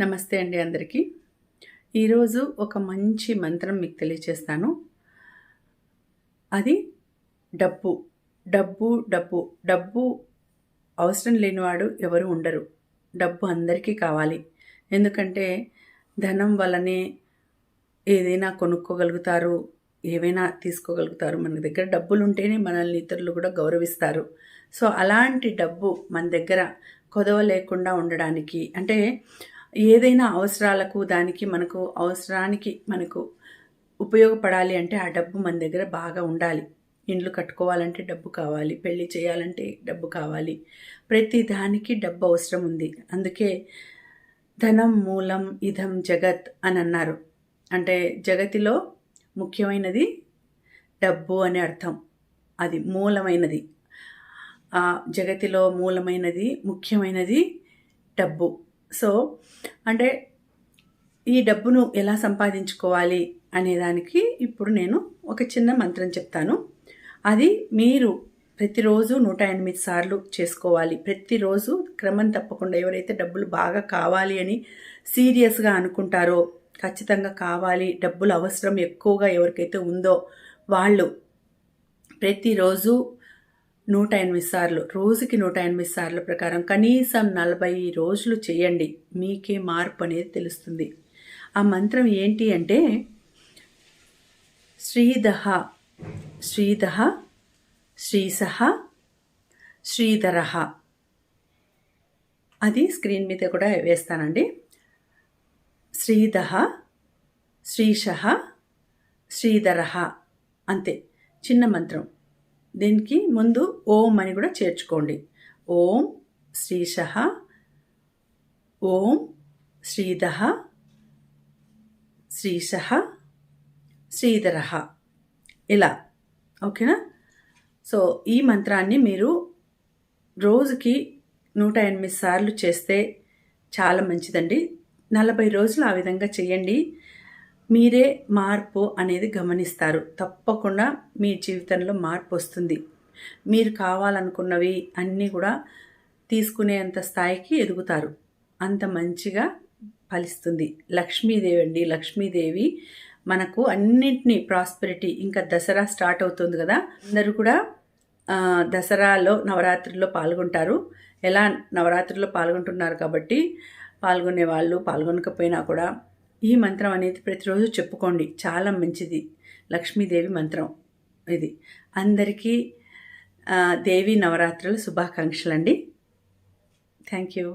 నమస్తే అండి అందరికీ. ఈరోజు ఒక మంచి మంత్రం మీకు తెలియచేస్తాను. అది డబ్బు డబ్బు డబ్బు డబ్బు అవసరం లేనివాడు ఎవరు ఉండరు. డబ్బు అందరికీ కావాలి. ఎందుకంటే ధనం వల్లనే ఏదైనా కొనుక్కోగలుగుతారు ఏవైనా తీసుకోగలుగుతారు. మన దగ్గర డబ్బులు ఉంటేనే మనల్ని ఇతరులు కూడా గౌరవిస్తారు. సో అలాంటి డబ్బు మన దగ్గర కొదవ లేకుండా ఉండడానికి అంటే ఏదైనా అవసరాలకు దానికి మనకు అవసరానికి మనకు ఉపయోగపడాలి అంటే ఆ డబ్బు మన దగ్గర బాగా ఉండాలి. ఇండ్లు కట్టుకోవాలంటే డబ్బు కావాలి. పెళ్ళి చేయాలంటే డబ్బు కావాలి. ప్రతి దానికి డబ్బు అవసరం ఉంది. అందుకే ధనం మూలం ఇదం జగత్ అని అన్నారు. అంటే జగతిలో ముఖ్యమైనది డబ్బు అనే అర్థం. అది మూలమైనది. జగతిలో మూలమైనది ముఖ్యమైనది డబ్బు. సో అంటే ఈ డబ్బును ఎలా సంపాదించుకోవాలి అనేదానికి ఇప్పుడు నేను ఒక చిన్న మంత్రం చెప్తాను. అది మీరు ప్రతిరోజు నూట ఎనిమిది సార్లు చేసుకోవాలి. ప్రతిరోజు క్రమం తప్పకుండా ఎవరైతే డబ్బులు బాగా కావాలి అని సీరియస్గా అనుకుంటారో ఖచ్చితంగా కావాలి డబ్బులు అవసరం ఎక్కువగా ఎవరికైతే ఉందో వాళ్ళు ప్రతిరోజు నూట ఎనిమిది సార్లు రోజుకి నూట ఎనిమిది సార్లు ప్రకారం కనీసం నలభై రోజులు చేయండి. మీకే మార్పు అనేది తెలుస్తుంది. ఆ మంత్రం ఏంటి అంటే శ్రీదహ శ్రీదహ శ్రీసహ శ్రీధర. అది స్క్రీన్ మీద కూడా వేస్తానండి. శ్రీదహ శ్రీష శ్రీధర. అంతే. చిన్న మంత్రం. దీనికి ముందు ఓం అని కూడా చేర్చుకోండి. ఓం శ్రీశ ఓం శ్రీధ శ్రీశ శ్రీధర. ఇలా. ఓకేనా? సో ఈ మంత్రాన్ని మీరు రోజుకి నూట ఎనిమిది సార్లు చేస్తే చాలా మంచిదండి. నలభై రోజులు ఆ విధంగా చేయండి. మీరే మార్పు అనేది గమనిస్తారు. తప్పకుండా మీ జీవితంలో మార్పు వస్తుంది. మీరు కావాలనుకున్నవి అన్నీ కూడా తీసుకునేంత స్థాయికి ఎదుగుతారు. అంత మంచిగా ఫలిస్తుంది. లక్ష్మీదేవి అండి. లక్ష్మీదేవి మనకు అన్నింటినీ ప్రాస్పెరిటీ ఇంకా దసరా స్టార్ట్ అవుతుంది కదా. అందరూ కూడా దసరాలో నవరాత్రిలో పాల్గొంటారు. ఎలా నవరాత్రిలో పాల్గొంటున్నారు కాబట్టి పాల్గొనే వాళ్ళు పాల్గొనకపోయినా కూడా ఈ మంత్రం అనేది ప్రతిరోజు చెప్పుకోండి. చాలా మంచిది. లక్ష్మీదేవి మంత్రం ఇది. అందరికీ దేవి నవరాత్రుల శుభాకాంక్షలు అండి థ్యాంక్ యూ.